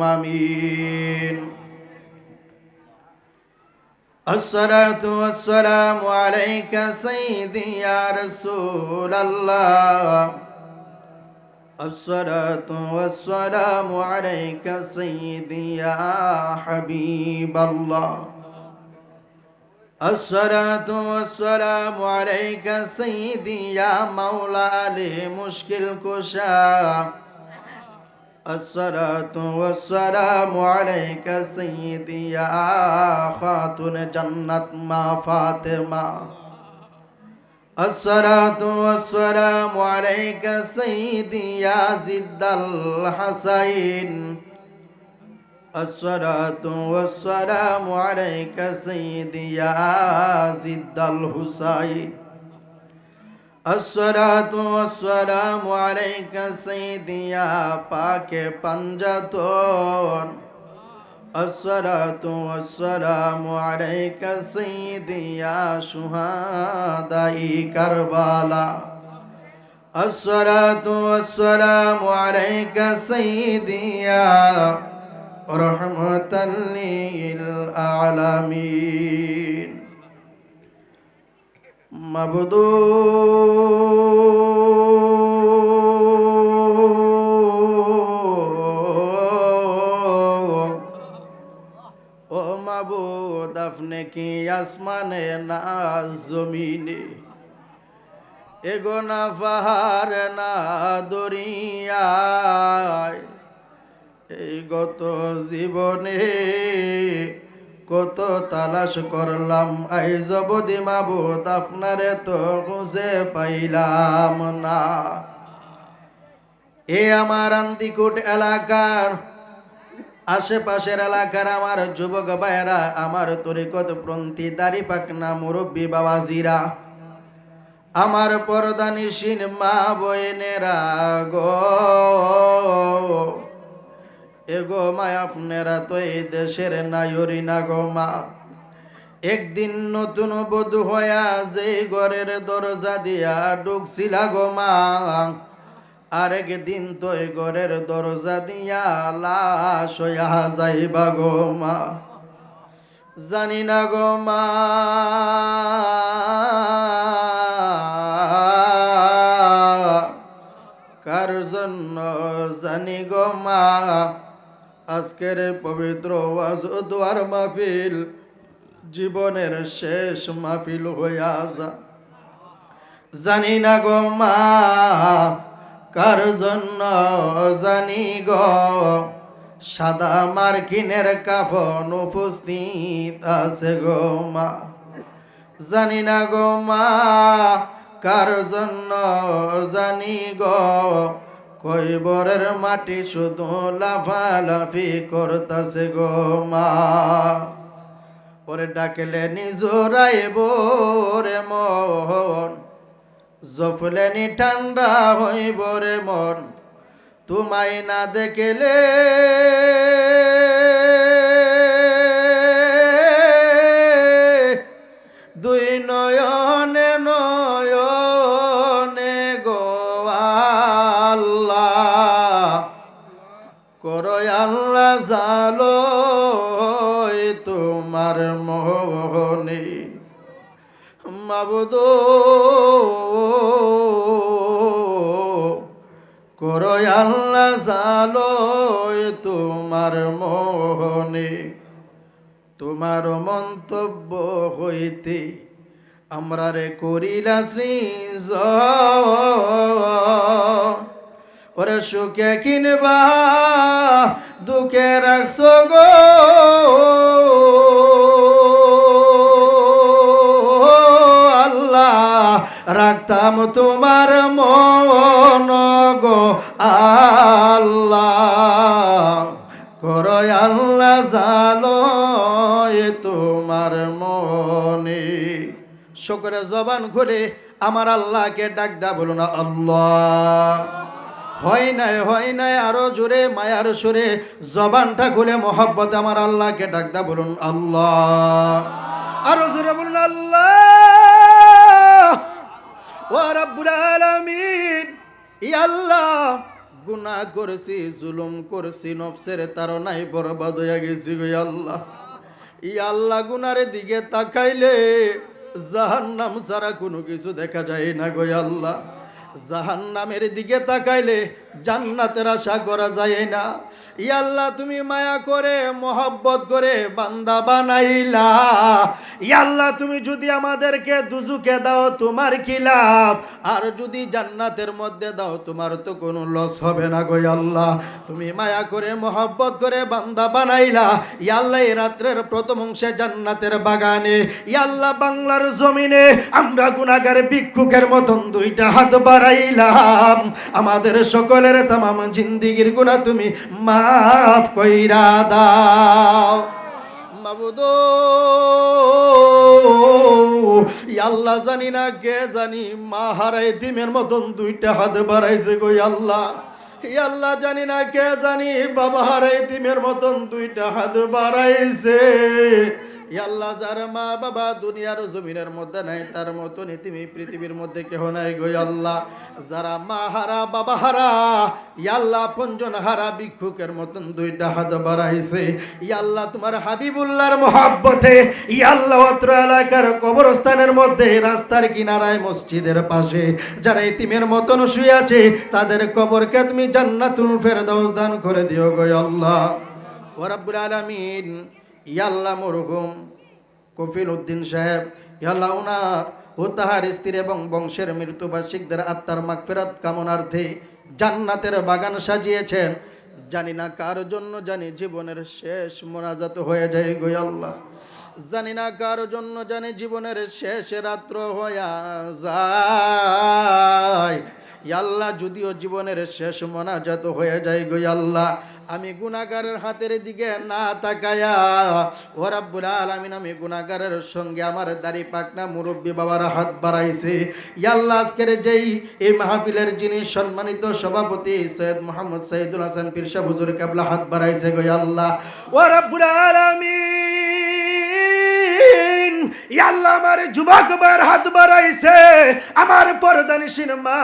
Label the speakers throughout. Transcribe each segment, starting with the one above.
Speaker 1: آمين. الصلاة والسلام عليك سيدي يا رسول الله. الصلاة والسلام عليك سيدي يا حبيب الله. الصلاة والسلام عليك سيدي يا مولى علي مشكل كشا الصلاة والسلام عليك سيدي يا خاتون جنة ما فاطمة الصلاة والسلام عليك سيدي يا زد الحسين الصلاة والسلام عليك سيدي يا زد الحسين الصلاة والسلام عليك سيدي يا باك پنجتون الصلاة والسلام عليك سيدي يا شهداء كربلاء الصلاة والسلام عليك سيدي يا رحمة للعالمين মাবুদু ও মাবুদ, আপনি কি আসমানে না জমিনে? এগো না পাহাড়, না দরিয়ায়। এই গত জীবনে কত তালাশ করলাম, আই জবদি মাবুদ আপনারে তো খুঁজে পাইলাম না। এ আমার আন্দিকুট এলাকার, আশেপাশের এলাকার আমার যুবক ভাইয়েরা, আমার তরিকত প্রন্তি, দাড়ি পাকনা মুরব্বী বাবাজিরা, আমার পরদানিসীন মা বইনেরা গো। এগো মা আপনারা তো এই দেশের নায়রি না গো মা। একদিন নতুন বধু হইয়া যে ঘরের দরজা দিয়া ঢুকছিলা গো মা। আরেক দিন তো ঘরের দরজা দিয়া লাশ হইয়া যাইবা গো মা। জানি না গো মা। কার জন্য জানি গো মা। আজকের পবিত্র ওয়াজ দোয়ার মাহফিল জীবনের শেষ মাহফিল হইয়া যা জানি না গো মা, কার জন্য জানি গো? সাদা মার্কিনের কাফন উপস্থিত আছে গো মা। জানি না গো মা, কার জন্য জানি গো? কৈবরের মাটি শুধু লাফালাফি করতাছে গো মা। ওরে ডাকলে নিজরাই রে মন জফলে নি ঠান্ডা হইব রে মন, তোমায় না দেখলে তোমার মোহনে মাবুদ করয় আল্লাহ তোমার মোহনে। তোমার মন্তব্য হইতে আমরা রে করিলা শ্রীজ ওরে সুখে কিনবা, দুঃখে রাখছো গো। রাখতাম তোমার মন গো আল্লাহ। করয় আল্লাহ জালো এ তোমার মনে। শকরে জবান ঘুরে আমার আল্লাহকে ডাক দা বলুন আল্লাহ। হয় নাই হয় নাই, আরও জোরে, মায়ার সুরে জবানটা খুলে মোহব্বত আমার আল্লাহকে ডাক দা বলুন আল্লাহ। আরও জোরে বলুন আল্লাহ। ও রব্বুল আলামিন। ই আল্লাহ, গুনাহ করছি, জুলুম করছি, নফসের তারনাই বরবাদ হয়ে গেছি গো আল্লাহ। ই আল্লাহ, গুনারে দিকে তাকাইলে জাহান্নাম ছাড়া কোনো কিছু দেখা যায় না গো আল্লাহ। জাহান্নামের দিকে তাকাইলে জান্নাতের আশা করা যায় না। ই আল্লাহ, তুমি মায়া করে, মোহব্বত করে বান্দা বানাইলা। ই আল্লাহ, তুমি যদি আমাদেরকে দুজুকে দাও, তোমার কি লাভ? আর যদি জান্নাতের মধ্যে দাও, তোমার তো কোনো লস হবে না গো আল্লাহ। তুমি মায়া করে, মোহব্বত করে বান্দা বানাইলা। ই আল্লাহ, এই রাত্রের প্রথম অংশে জান্নাতের বাগানে। ই আল্লাহ, বাংলার জমিনে আমরা গুনাগার ভিক্ষুকের মতন দুইটা হাত বাড়াইলাম। আমাদের সকলের তামাম জিন্দিগির গুণা তুমি মাফ কইরা দাও। আল্লাহ জানি না কে জানি, মা হারাই দিমের মতন দুইটা হাত বাড়াইছে গো আল্লাহ। আল্লাহ জানি না কে জানি, বাবা হারাই দিমের মতন দুইটা হাত বাড়াইছে। আল্লাহ, যার মা বাবা দুনিয়ার জমিনের মধ্যে নাই, তার মতন তুমি পৃথিবীর মধ্যে কেহ নাই গো আল্লাহ। যারা মা হারা, বাবা হারা ই আল্লাহ, পঞ্জন হারা, ভিক্ষুকের মতন দুইটা হাত বাড়াইছে। ইয়াল্লাহ তোমার হাবিবুল্লাহর মহাব্বতে ই আল্লাহ, অত্র এলাকার কবরস্থানের মধ্যে, রাস্তার কিনারায়, মসজিদের পাশে, যারা ইতিমের মতন শুয়ে আছে, তাদের কবরকে তুমি জান্নাতুল ফেরদাউস দান করে দিও গো আল্লাহ। ও রাব্বুল আলামিন ইয়াল্লাহ মরহুম কফিল উদ্দিন সাহেব ইয়াল্লাহ উনার ও তাহার স্ত্রী এবং বংশের মৃত্যুবার্ষিকদের আত্মার মাগফিরাত কামনার্থে জান্নাতের বাগান সাজিয়েছেন। জানি না কার জন্য, জানি জীবনের শেষ মোনাজাত হয়ে যায় গো আল্লাহ জানি না কার জন্য, জানি জীবনের শেষ রাত্র হইয়া যায়। আল্লাহ যদিও জীবনের শেষ মোনাজাত হয়ে যায় গো আল্লাহ আমি গুনাগারের হাতের দিকে না তাকায়া, ও রাব্বুল আলামিন, আমি গুনাগারের সঙ্গে আমার দাড়ি পাকনা মুরব্বী বাবার হাত বাড়াইছে। ইয়াল্লাহ আজকের যেই, এই মাহফিলের যিনি সম্মানিত সভাপতি সৈয়দ মোহাম্মদ সৈয়দুল হাসান পিরসা হুজুর কাবলা হাত বাড়াইছে গো আল্লাহ। ও রাব্বুল আলামিন! আমার যুবক ভাইয়ের হাত বাড়াইছে, আমার মা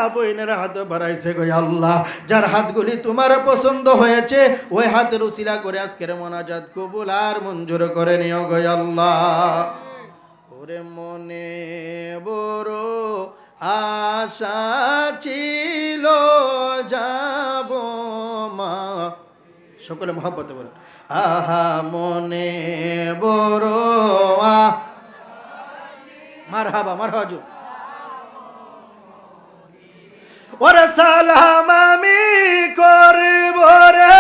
Speaker 1: হাত বাড়াইছে গো আল্লাহ। যার হাতগুলি তোমার পছন্দ হয়েছে, ওই হাতের উসিলা করে আজকের মোনাজাত কবুল আর মঞ্জুর করে নিও গো আল্লাহ। ওরে মনে বড় আশা ছিল, যাব মা। সকলে মহাব্বতে বলেন, আহা মনে বড় মার হাবা মার হাজু সালাম আমি করব রে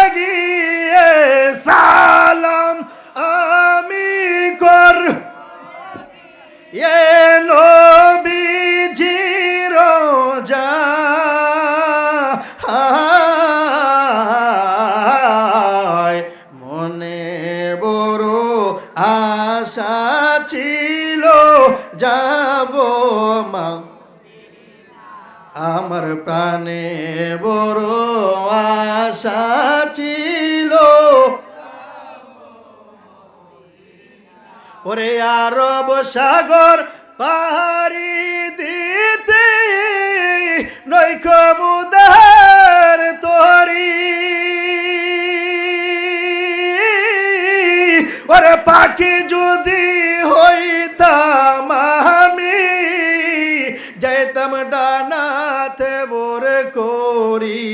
Speaker 1: সালাম আমি কর এ নবীজির যা মনে বড় আশা যাব মা। আমার প্রাণে বড় আশা ছিল। ওরে আরব সাগর পাহাড়ি দিতে নৈক মুদার তরি। ওরে পাখি যদি হইতাম আমি যাইতাম ডানাতে বোর করি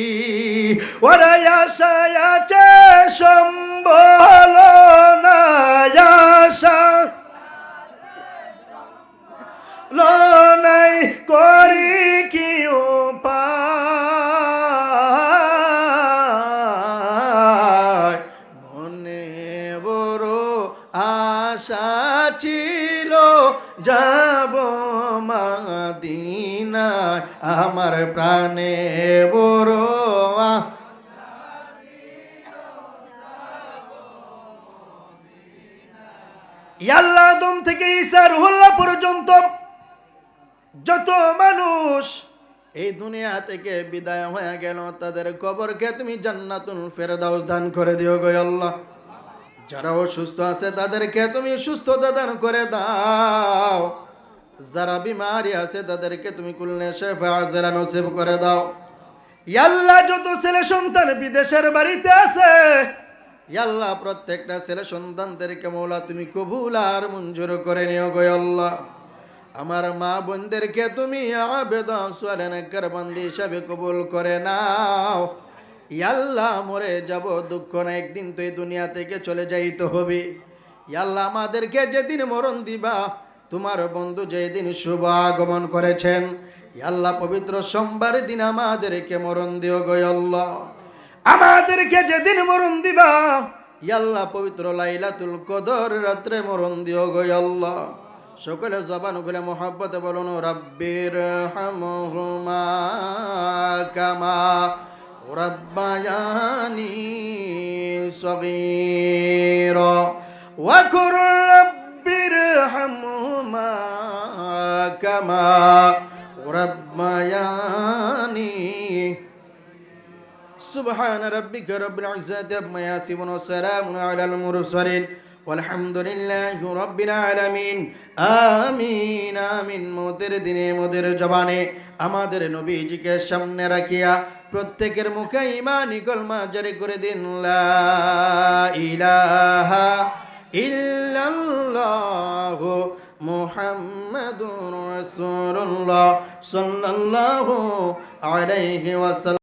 Speaker 1: ওরা আশায় আছে আশা ছিল, যাব মাদিনায়, আমার প্রাণে বড় আদম থেকে ঈসা রুহুল্লাহ পর্যন্ত যত মানুষ এই দুনিয়া থেকে বিদায় হয়ে গেল, তাদের কবরকে তুমি জান্নাতুল ফেরদাউস দান করে দিও গো আল্লাহ যারা অসুস্থ আছে তাদেরকে তুমি সুস্থতা দান করে দাও। যারা বিমারি আছে তাদেরকে তুমি কুলনে শেফা নসিব করে দাও। ইয়াল্লাহ যত ছেলে সন্তান বিদেশের বাড়িতে আছে ইয়াল্লাহ প্রত্যেকটা ছেলে সন্তানদেরকে মৌলা তুমি কবুল আর মঞ্জুর করে নিও গো আল্লাহ আমার মা বোনদেরকে তুমি আবেদন সোয়ালেনাকার বন্দি হিসাবে কবুল করে নাও। ইয়াল্লাহ, মরে যাব, দুঃখ না একদিন তো এই দুনিয়া থেকে চলে যাইতে হবে ইয়াল্লাহ, আমাদেরকে যেদিন মরণ দিবা, তোমার বন্ধু যেদিন শুভ আগমন করেছেন। ইয়াল্লাহ, পবিত্র সোমবার দিন আমাদেরকে মরণ দিও গো আল্লাহ আমাদেরকে যেদিন মরণ দিবা, ইয়াল্লাহ, পবিত্র লাইলাতুল কদর রাত্রে মরণ দিও গো আল্লাহ সকলে জবান খুলে মোহাব্বতে বলুন, রব্বির হামহুমা কামা ربياني صغيرا وكن رب ارحمهما كما ربياني سبحان ربك رب العزة عما يصفون وسلام على المرسلين আলহামদুলিল্লাহ রব্বিল আলামিন। আমিন আমিন। জবানে আমাদের নবীজিকে সামনে রাখিয়া প্রত্যেকের মুখে ইমানি কলমা জারি করে দিন। লা ইল্লাল্লাহ সাল্লাল্লাহু আলাইহি ওয়াসাল্লাম।